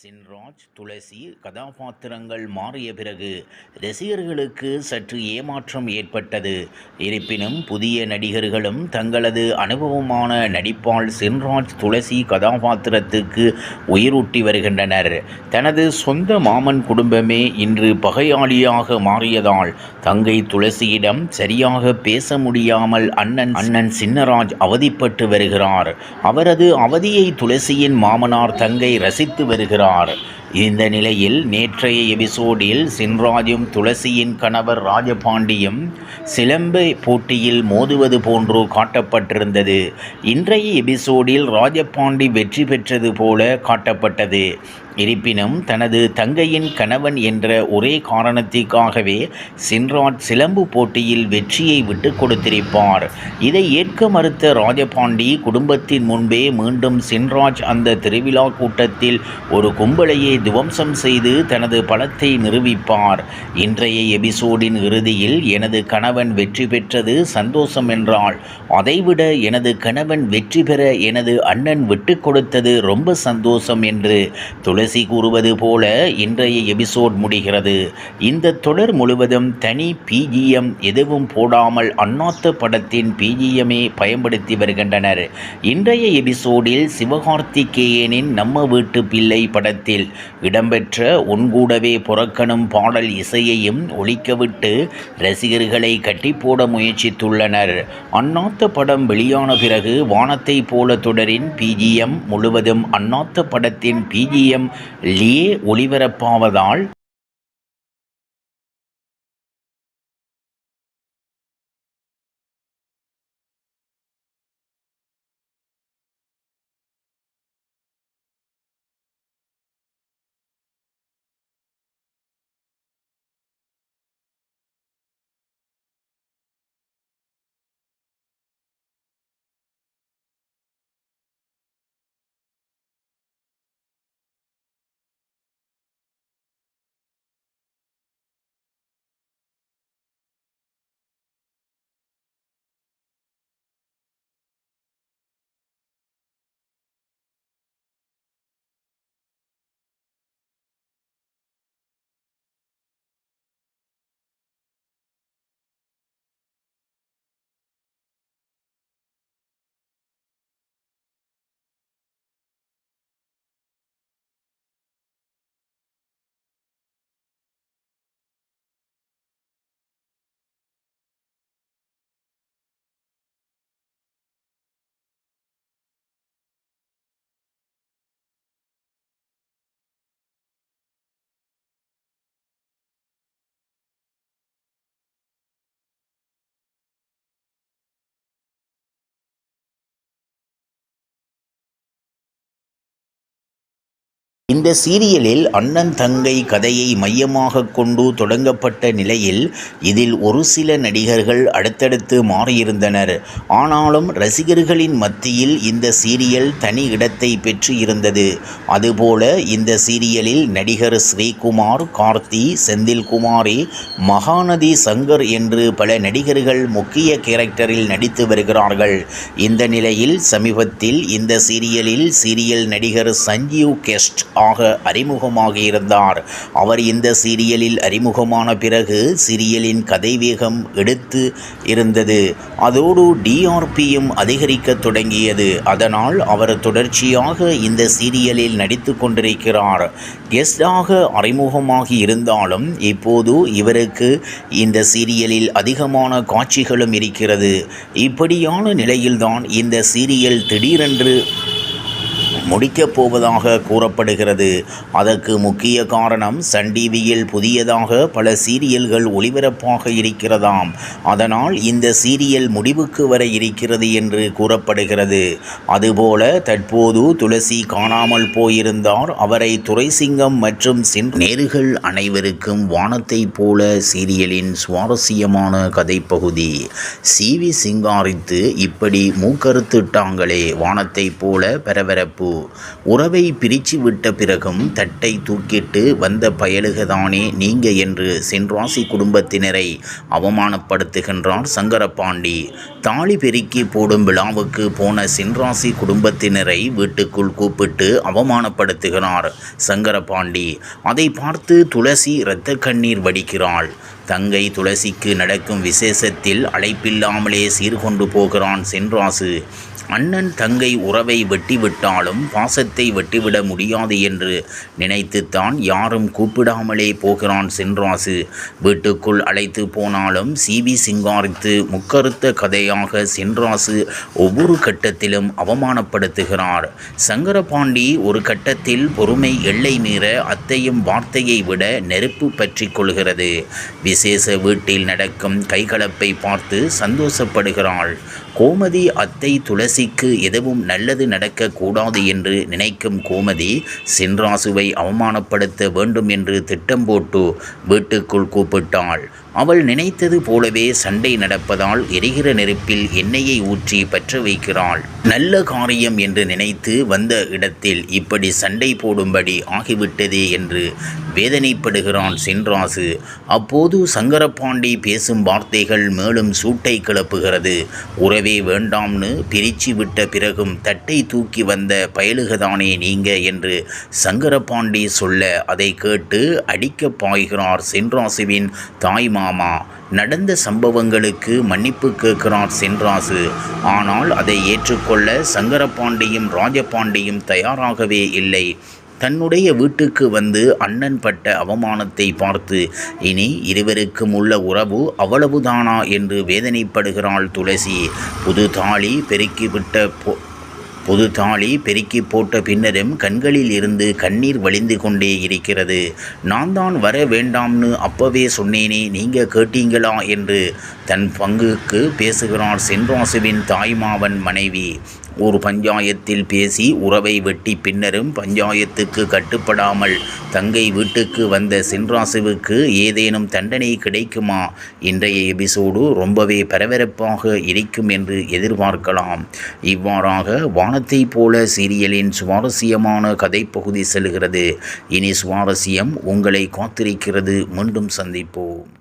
சின்ராஜ் துளசி கதாபாத்திரங்கள் மாறிய பிறகு ரசிகர்களுக்கு சற்று ஏமாற்றம் ஏற்பட்டது. இருப்பினும் புதிய நடிகர்களும் தங்களது அனுபவமான நடிப்பால் சின்ராஜ் துளசி கதாபாத்திரத்துக்கு உயிரூட்டி வருகின்றனர். தனது சொந்த மாமன் குடும்பமே இன்று பகையாளியாக மாறியதால் தங்கை துளசியிடம் சரியாக பேச முடியாமல் அண்ணன் அண்ணன் சின்னராஜ் அவதிப்பட்டு வருகிறார். அவரது அவதியை துளசியின் மாமனார் தங்கை ரசித்து வருகிறார். இந்த நிலையில் நேற்றைய எபிசோடில் சின்ராஜும் துளசியின் கணவர் ராஜபாண்டியும் சிலம்பு போட்டியில் மோதுவது போன்று காட்டப்பட்டிருந்தது. இன்றைய எபிசோடில் ராஜபாண்டி வெற்றி பெற்றது போல காட்டப்பட்டது. இருப்பினும் தனது தங்கையின் கணவன் என்ற ஒரே காரணத்திற்காகவே சின்ராஜ் சிலம்பு போட்டியில் வெற்றியை விட்டு கொடுத்திருப்பார். இதை ஏற்க மறுத்த ராஜபாண்டி குடும்பத்தின் முன்பே மீண்டும் சின்ராஜ் அந்த திருவிழா கூட்டத்தில் ஒரு கும்பலையே துவம்சம் செய்து தனது பலத்தை நிரூபிப்பார். இன்றைய எபிசோடின் இறுதியில் எனது கணவன் வெற்றி பெற்றது சந்தோஷம் என்றால் அதைவிட எனது கணவன் வெற்றி பெற எனது அண்ணன் விட்டு கொடுத்தது ரொம்ப சந்தோஷம் என்று துளசி கூறுவது போல இன்றைய எபிசோட் முடிகிறது. இந்த தொடர் முழுவதும் தனி பிஜிஎம் எதுவும் போடாமல் அண்ணாத்த படத்தின் பிஜிஎம்மே பயன்படுத்தி வருகின்றனர். இன்றைய எபிசோடில் சிவகார்த்திகேயனின் நம்ம வீட்டு பிள்ளை படத்தில் இடம்பெற்ற உன்கூடவே புறக்கணும் பாடல் இசையையும் ஒழிக்கவிட்டு ரசிகர்களை கட்டி போட முயற்சித்துள்ளனர். அண்ணாத்த படம் வெளியான பிறகு வானத்தை போல தொடரின் பிஜிஎம் முழுவதும் அண்ணாத்த படத்தின் பிஜிஎம் லியே ஒளிபரப்பாவதால் இந்த சீரியலில் அண்ணன் தங்கை கதையை மையமாக கொண்டு தொடங்கப்பட்ட நிலையில் இதில் ஒரு சில நடிகர்கள் அடுத்தடுத்து மாறியிருந்தனர். ஆனாலும் ரசிகர்களின் மத்தியில் இந்த சீரியல் தனி இடத்தை பெற்று இருந்தது. அதுபோல இந்த சீரியலில் நடிகர் ஸ்ரீகுமார் கார்த்தி செந்தில்குமாரி மகாநதி சங்கர் என்று பல நடிகர்கள் முக்கிய கேரக்டரில் நடித்து வருகிறார்கள். இந்த நிலையில் சமீபத்தில் இந்த சீரியலில் சீரியல் நடிகர் சஞ்சீவ் கெஸ்ட் ஆக அறிமுகமாக இருந்தார் அவர் இந்த சீரியலில் அறிமுகமான பிறகு சீரியலின் கதை வேகம் எடுத்து இருந்தது. அதோடு டிஆர்பியும் அதிகரிக்க தொடங்கியது. அதனால் அவர் தொடர்ச்சியாக இந்த சீரியலில் நடித்து கொண்டிருக்கிறார். கெஸ்டாக அறிமுகமாகி இருந்தாலும் இப்போது இவருக்கு இந்த சீரியலில் அதிகமான காட்சிகளும் இருக்கிறது. இப்படியான நிலையில்தான் இந்த சீரியல் திடீரென்று முடிக்கப் போவதாக கூறப்படுகிறது. அதற்கு முக்கிய காரணம் சன் டிவியில் புதியதாக பல சீரியல்கள் ஒளிபரப்பாக இருக்கிறதாம். அதனால் இந்த சீரியல் முடிவுக்கு வர இருக்கிறது என்று கூறப்படுகிறது. அதுபோல தற்போது துளசி காணாமல் போயிருந்தார். அவரை துரைசிங்கம் மற்றும் சின் நேர்கள் அனைவருக்கும் வானத்தைப் போல சீரியலின் சுவாரஸ்யமான கதைப்பகுதி. சி வி சிங்காரித்து இப்படி மூக்கறுத்துட்டாங்களே வானத்தைப் போல பரபரப்பு. உறவை பிரிச்சு விட்ட பிறகும் தட்டை தூக்கிட்டு வந்த பயலுகதானே நீங்க என்று சென்றாசி குடும்பத்தினரை அவமானப்படுத்துகின்றார் சங்கரபாண்டி. தாலி பெருக்கி போடும் விழாவுக்கு போன சென்றாசி குடும்பத்தினரை வீட்டுக்குள் கூப்பிட்டு அவமானப்படுத்துகிறார் சங்கரபாண்டி. அதை பார்த்து துளசி இரத்த கண்ணீர் வடிக்கிறாள். தங்கை துளசிக்கு நடக்கும் விசேஷத்தில் அழைப்பில்லாமலே சீர்கொண்டு போகிறான் சென்றாசு. அண்ணன் தங்கை உறவை வெட்டிவிட்டாலும் பாசத்தை வெட்டிவிட முடியாது என்று நினைத்துத்தான் யாரும் கூப்பிடாமலே போகிறான் சென்றாசு. வீட்டுக்குள் அழைத்து போனாலும் சிவி சிங்காரித்து முக்கருத்த கதையாக சென்றாசு ஒவ்வொரு கட்டத்திலும் அவமானப்படுத்துகிறார். சங்கரபாண்டி ஒரு கட்டத்தில் பொறுமை எல்லை மீற அத்தையும் வார்த்தையை விட நெருப்பு பற்றி கொள்கிறது. விசேஷ வீட்டில் நடக்கும் கைகலப்பை பார்த்து சந்தோஷப்படுகிறாள். கோமதி அத்தை துளசி சசிக்கு எதுவும் நல்லது நடக்கக்கூடாது என்று நினைக்கும் கோமதி சென்றாசுவை அவமானப்படுத்த வேண்டும் என்று திட்டம் போட்டு வீட்டுக்குள் கூப்பிட்டாள். அவள் நினைத்தது போலவே சண்டை நடப்பதால் எரிகிற நெருப்பில் எண்ணெயை ஊற்றி பற்ற வைக்கிறாள். நல்ல காரியம் என்று நினைத்து வந்த இடத்தில் இப்படி சண்டை போடும்படி ஆகிவிட்டதே என்று வேதனைப்படுகிறான் சென்றாசு. அப்போது சங்கரபாண்டி பேசும் வார்த்தைகள் மேலும் சூட்டை கிளப்புகிறது. உறவே வேண்டாம்னு பிரிச்சு விட்ட பிறகும் தட்டை தூக்கி வந்த பயலுகதானே நீங்க என்று சங்கரபாண்டி சொல்ல அதை கேட்டு அடிக்க பாய்கிறார் சென்றாசுவின் தாய்மா மாமா. நடந்த சம்பவங்களுக்கு மன்னிப்பு கேட்கிறார் சென்றாசு. ஆனால் அதை ஏற்றுக்கொள்ள சங்கரபாண்டியும் ராஜபாண்டியும் தயாராகவே இல்லை. தன்னுடைய வீட்டுக்கு வந்து அண்ணன் பட்ட அவமானத்தை பார்த்து இனி இருவருக்கும் உள்ள உறவு அவ்வளவுதானா என்று வேதனைப்படுகிறாள் துளசி. புது தாலி பெருக்கிவிட்ட போ புது தாலி பெருக்கி போட்ட பின்னரும் கண்களில் இருந்து கண்ணீர் வழிந்து கொண்டே இருக்கிறது. நான் தான் வர வேண்டாம்னு அப்பவே சொன்னேனே நீங்க கேட்டீங்களா? என்று தன் பங்குக்கு பேசுகிறார் சென்றாசுவின் தாய்மாவன் மனைவி. ஒரு பஞ்சாயத்தில் பேசி உறவை வெட்டி பின்னரும் பஞ்சாயத்துக்கு கட்டுப்படாமல் தங்கை வீட்டுக்கு வந்த சின்ராசுவுக்கு ஏதேனும் தண்டனை கிடைக்குமா? இன்றைய எபிசோடு ரொம்பவே பரபரப்பாக இருக்கும் என்று எதிர்பார்க்கலாம். இவ்வாறாக வானத்தை போல சீரியலின் சுவாரஸ்யமான கதைப்பகுதி செல்கிறது. இனி சுவாரஸ்யம் உங்களை காத்திருக்கிறது. மீண்டும் சந்திப்போம்.